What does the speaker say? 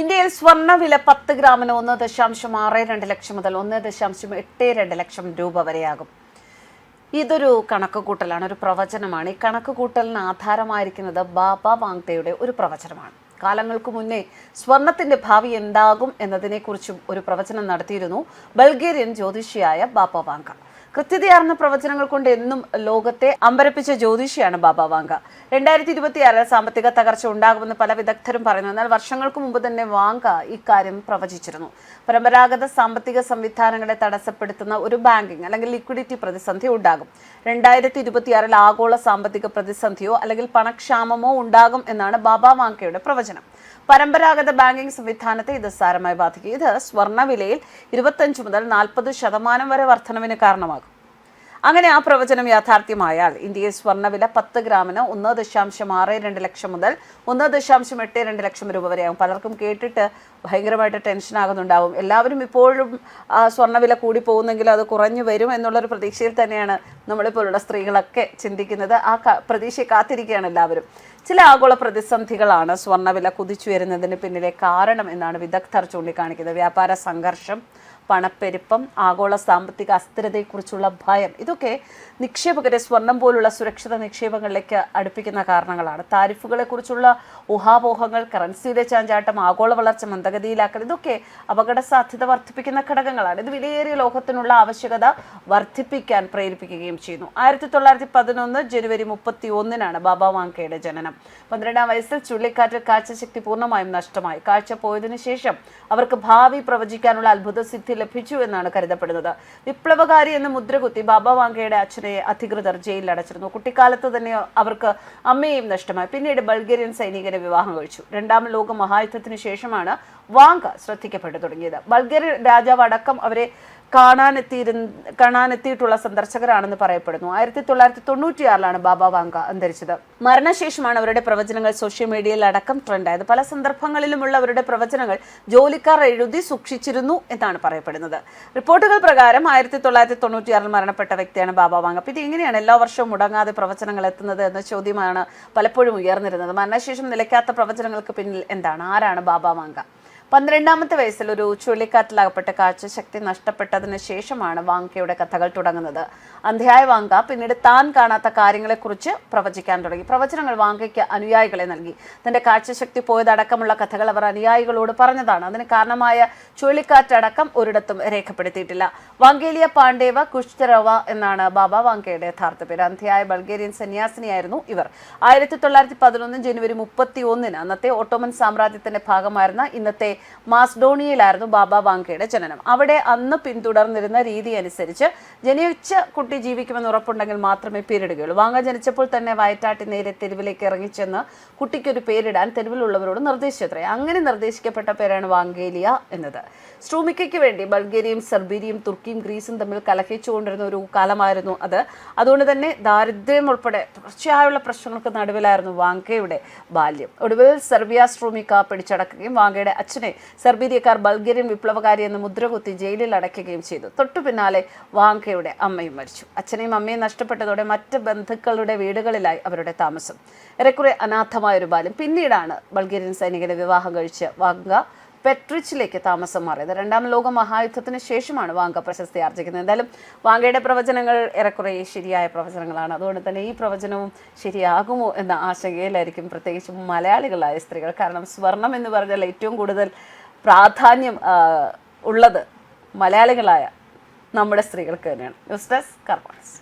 ഇന്ത്യയിൽ സ്വർണ വില പത്ത് ഗ്രാമിന് ഒന്ന് ദശാംശം ആറ് രണ്ട് ലക്ഷം മുതൽ ഒന്ന് ദശാംശം എട്ട് രണ്ട് ലക്ഷം രൂപ വരെയാകും. ഇതൊരു കണക്കുകൂട്ടലാണ് ഒരു പ്രവചനമാണ്. ഈ കണക്കുകൂട്ടലിന് ആധാരമായിരിക്കുന്നത് ബാബ വാങ്തയുടെ ഒരു പ്രവചനമാണ്. കാലങ്ങൾക്ക് മുന്നേ സ്വർണത്തിന്റെ ഭാവി എന്താകും എന്നതിനെക്കുറിച്ചും ഒരു പ്രവചനം നടത്തിയിരുന്നു ബൾഗേറിയൻ ജ്യോതിഷിയായ ബാബ വാങ്ക. കൃത്യതയാർന്ന പ്രവചനങ്ങൾ കൊണ്ട് എന്നും ലോകത്തെ അമ്പരപ്പിച്ച ജ്യോതിഷിയാണ് ബാബ വാങ്ക. രണ്ടായിരത്തി ഇരുപത്തിയാറിൽ സാമ്പത്തിക തകർച്ച ഉണ്ടാകുമെന്ന് പല വിദഗ്ധരും പറയുന്നു. എന്നാൽ വർഷങ്ങൾക്ക് മുമ്പ് തന്നെ വാങ്ക ഇക്കാര്യം പ്രവചിച്ചിരുന്നു. പരമ്പരാഗത സാമ്പത്തിക സംവിധാനങ്ങളെ തടസ്സപ്പെടുത്തുന്ന ഒരു ബാങ്കിങ് അല്ലെങ്കിൽ ലിക്വിഡിറ്റി പ്രതിസന്ധി ഉണ്ടാകും. രണ്ടായിരത്തി ഇരുപത്തിയാറിൽ ആഗോള സാമ്പത്തിക പ്രതിസന്ധിയോ അല്ലെങ്കിൽ പണക്ഷാമമോ ഉണ്ടാകും എന്നാണ് ബാബ വാങ്കയുടെ പ്രവചനം. പരമ്പരാഗത ബാങ്കിംഗ് സംവിധാനത്തെ ഇത് സാരമായി ബാധിക്കും. ഇത് സ്വർണവിലയിൽ ഇരുപത്തഞ്ച് മുതൽ നാൽപ്പത് ശതമാനം വരെ വർധനവിന് കാരണമാകും. അങ്ങനെ ആ പ്രവചനം യാഥാർത്ഥ്യമായാൽ ഇന്ത്യയിൽ സ്വർണവില പത്ത് ഗ്രാമിന് ഒന്ന് ദശാംശം ആറ് രണ്ട് ലക്ഷം മുതൽ ഒന്ന് ദശാംശം എട്ട് രണ്ട് ലക്ഷം രൂപ വരെയാകും. പലർക്കും കേട്ടിട്ട് ഭയങ്കരമായിട്ട് ടെൻഷൻ ആകുന്നുണ്ടാവും. എല്ലാവരും ഇപ്പോഴും സ്വർണവില കൂടി പോകുന്നെങ്കിലും അത് കുറഞ്ഞു വരും എന്നുള്ളൊരു പ്രതീക്ഷയിൽ തന്നെയാണ് നമ്മളിപ്പോലുള്ള സ്ത്രീകളൊക്കെ ചിന്തിക്കുന്നത്. ആ പ്രതീക്ഷയെ കാത്തിരിക്കുകയാണ് എല്ലാവരും. ചില ആഗോള പ്രതിസന്ധികളാണ് സ്വർണവില കുതിച്ചുയരുന്നതിന് പിന്നിലെ കാരണം എന്നാണ് വിദഗ്ധർ ചൂണ്ടിക്കാണിക്കുന്നത്. വ്യാപാര സംഘർഷം പണപ്പെരുപ്പം ആഗോള സാമ്പത്തിക അസ്ഥിരതയെക്കുറിച്ചുള്ള ഭയം ഇതൊക്കെ നിക്ഷേപകരെ സ്വർണം പോലുള്ള സുരക്ഷിത നിക്ഷേപങ്ങളിലേക്ക് അടുപ്പിക്കുന്ന കാരണങ്ങളാണ്. താരിഫുകളെക്കുറിച്ചുള്ള ഊഹാപോഹങ്ങൾ കറൻസിയുടെ ചാഞ്ചാട്ടം ആഗോള വളർച്ച മന്ദഗതിയിലാക്കൽ ഇതൊക്കെ അപകട സാധ്യത വർദ്ധിപ്പിക്കുന്ന ഘടകങ്ങളാണ്. ഇത് വിലയേറിയ ലോകത്തിനുള്ള ആവശ്യകത വർദ്ധിപ്പിക്കാൻ പ്രേരിപ്പിക്കുകയും ചെയ്യുന്നു. ആയിരത്തി തൊള്ളായിരത്തി പതിനൊന്ന് ജനുവരി മുപ്പത്തി ഒന്നിനാണ് ബാബ വാങ്കയുടെ ജനനം. പന്ത്രണ്ടാം വയസ്സിൽ ചുഴലിക്കാറ്റിൽ കാഴ്ചശക്തി പൂർണമായും നഷ്ടമായി. കാഴ്ച പോയതിനു ശേഷം അവർക്ക് ഭാവി പ്രവചിക്കാനുള്ള അത്ഭുത സിദ്ധി ലഭിച്ചു എന്നാണ് കരുതപ്പെടുന്നത്. വിപ്ലവകാരി എന്ന മുദ്രകുത്തി ബാബ വാങ്കയുടെ അച്ഛനെ അധികൃതർ ജയിലിൽ അടച്ചിരുന്നു. കുട്ടിക്കാലത്ത് തന്നെ അവർക്ക് അമ്മയെയും നഷ്ടമായി. പിന്നീട് ബൾഗേറിയൻ സൈനികനെ വിവാഹം കഴിച്ചു. രണ്ടാം ലോക മഹായുദ്ധത്തിന് ശേഷമാണ് വാങ്ക ശ്രദ്ധിക്കപ്പെട്ടു തുടങ്ങിയത്. ബൾഗേറിയൻ രാജാവ് അടക്കം അവരെ കാണാനെത്തിയിരുന്ന കാണാനെത്തിയിട്ടുള്ള സന്ദർശകരാണെന്ന് പറയപ്പെടുന്നു. ആയിരത്തി തൊള്ളായിരത്തി തൊണ്ണൂറ്റിയാറിലാണ് ബാബ വാങ്ക അന്തരിച്ചത്. മരണശേഷമാണ് അവരുടെ പ്രവചനങ്ങൾ സോഷ്യൽ മീഡിയയിൽ അടക്കം ട്രെൻഡായത്. പല സന്ദർഭങ്ങളിലുമുള്ള അവരുടെ പ്രവചനങ്ങൾ ജോലിക്കാർ എഴുതി സൂക്ഷിച്ചിരുന്നു എന്നാണ് പറയപ്പെടുന്നത്. റിപ്പോർട്ടുകൾ പ്രകാരം ആയിരത്തി തൊള്ളായിരത്തി തൊണ്ണൂറ്റിയാറിൽ മരണപ്പെട്ട വ്യക്തിയാണ് ബാബ വാങ്ക. അപ്പം ഇത് എങ്ങനെയാണ് എല്ലാ വർഷവും മുടങ്ങാതെ പ്രവചനങ്ങൾ എത്തുന്നത് എന്ന ചോദ്യമാണ് പലപ്പോഴും ഉയർന്നിരുന്നത്. മരണശേഷം നിലയ്ക്കാത്ത പ്രവചനങ്ങൾക്ക് പിന്നിൽ എന്താണ്? ആരാണ് ബാബ വാങ്ക? പന്ത്രണ്ടാമത്തെ വയസ്സിൽ ഒരു ചുഴലിക്കാറ്റിലകപ്പെട്ട കാഴ്ചശക്തി നഷ്ടപ്പെട്ടതിന് ശേഷമാണ് വാങ്കയുടെ കഥകൾ തുടങ്ങുന്നത്. അന്ധ്യായ വാങ്ക പിന്നീട് താൻ കാണാത്ത കാര്യങ്ങളെക്കുറിച്ച് പ്രവചിക്കാൻ തുടങ്ങി. പ്രവചനങ്ങൾ വാങ്കയ്ക്ക് അനുയായികളെ നൽകി. തന്റെ കാഴ്ചശക്തി പോയതടക്കമുള്ള കഥകൾ അവർ അനുയായികളോട് പറഞ്ഞതാണ്. അതിന് കാരണമായ ചുഴലിക്കാറ്റടക്കം ഒരിടത്തും രേഖപ്പെടുത്തിയിട്ടില്ല. വാങ്കേലിയ പാണ്ഡേവ കുഷ്തരവ എന്നാണ് ബാബ വാങ്കയുടെ യഥാർത്ഥ പേര്. അന്ധ്യായ ബൾഗേറിയൻ സന്യാസിനിയായിരുന്നു ഇവർ. ആയിരത്തി തൊള്ളായിരത്തി പതിനൊന്ന് ജനുവരി മുപ്പത്തി ഒന്നിന് അന്നത്തെ ഓട്ടോമൻ സാമ്രാജ്യത്തിന്റെ ഭാഗമായിരുന്ന ഇന്നത്തെ മാസ്ഡോണിയയിലായിരുന്നു ബാബ വാങ്കയുടെ ജനനം. അവിടെ അന്ന് പിന്തുടർന്നിരുന്ന രീതി അനുസരിച്ച് ജനിച്ച കുട്ടി ജീവിക്കുമെന്ന് ഉറപ്പുണ്ടെങ്കിൽ മാത്രമേ പേരിടുകയുള്ളൂ. വാങ്ക ജനിച്ചപ്പോൾ തന്നെ വയറ്റാട്ടി നേരെ തെരുവിലേക്ക് ഇറങ്ങിച്ചെന്ന് കുട്ടിക്കൊരു പേരിടാൻ തെരുവിലുള്ളവരോട് നിർദ്ദേശിച്ചത്രേ. അങ്ങനെ നിർദ്ദേശിക്കപ്പെട്ട പേരാണ് വാങ്കേലിയ എന്നത്. സ്ട്രൂമിക്കയ്ക്ക് വേണ്ടി ബൾഗേരിയയും സെർബീരിയയും തുർക്കിയും ഗ്രീസും തമ്മിൽ കലഹിച്ചുകൊണ്ടിരുന്ന ഒരു കാലമായിരുന്നു അത്. അതുകൊണ്ട് തന്നെ ദാരിദ്ര്യം ഉൾപ്പെടെ തുടർച്ചയായുള്ള പ്രശ്നങ്ങൾക്ക് നടുവിലായിരുന്നു വാങ്കയുടെ ബാല്യം. ഒടുവിൽ സെർബിയ സ്ട്രൂമിക്ക പിടിച്ചടക്കുകയും വാങ്കയുടെ അച്ഛനെ സെർബീരിയക്കാർ ബൾഗേറിയൻ വിപ്ലവകാരി എന്ന് മുദ്രകുത്തി ജയിലിൽ അടയ്ക്കുകയും ചെയ്തു. തൊട്ടു പിന്നാലെ വാങ്കയുടെ അമ്മയും മരിച്ചു. അച്ഛനെയും അമ്മയും നഷ്ടപ്പെട്ടതോടെ മറ്റ് ബന്ധുക്കളുടെ വീടുകളിലായി അവരുടെ താമസം. ഏറെക്കുറെ അനാഥമായ ഒരു ബാല്യം. പിന്നീടാണ് ബൾഗേറിയൻ സൈനികരെ വിവാഹം കഴിച്ച് വാങ്ക പെട്രിച്ചിലേക്ക് താമസം മാറിയത്. രണ്ടാം ലോക മഹായുദ്ധത്തിന് ശേഷമാണ് വാങ്ക പ്രശസ്തി ആർജിക്കുന്നത് എന്തായാലും വാങ്കയുടെ പ്രവചനങ്ങൾ ഏറെക്കുറെ ശരിയായ പ്രവചനങ്ങളാണ്. അതുകൊണ്ട് തന്നെ ഈ പ്രവചനവും ശരിയാകുമോ എന്ന ആശങ്കയിലായിരിക്കും പ്രത്യേകിച്ചും മലയാളികളായ സ്ത്രീകൾ. കാരണം സ്വർണം എന്ന് പറഞ്ഞാൽ ഏറ്റവും കൂടുതൽ പ്രാധാന്യം ഉള്ളത് മലയാളികളായ നമ്മുടെ സ്ത്രീകൾക്ക് തന്നെയാണ്. News desk karmas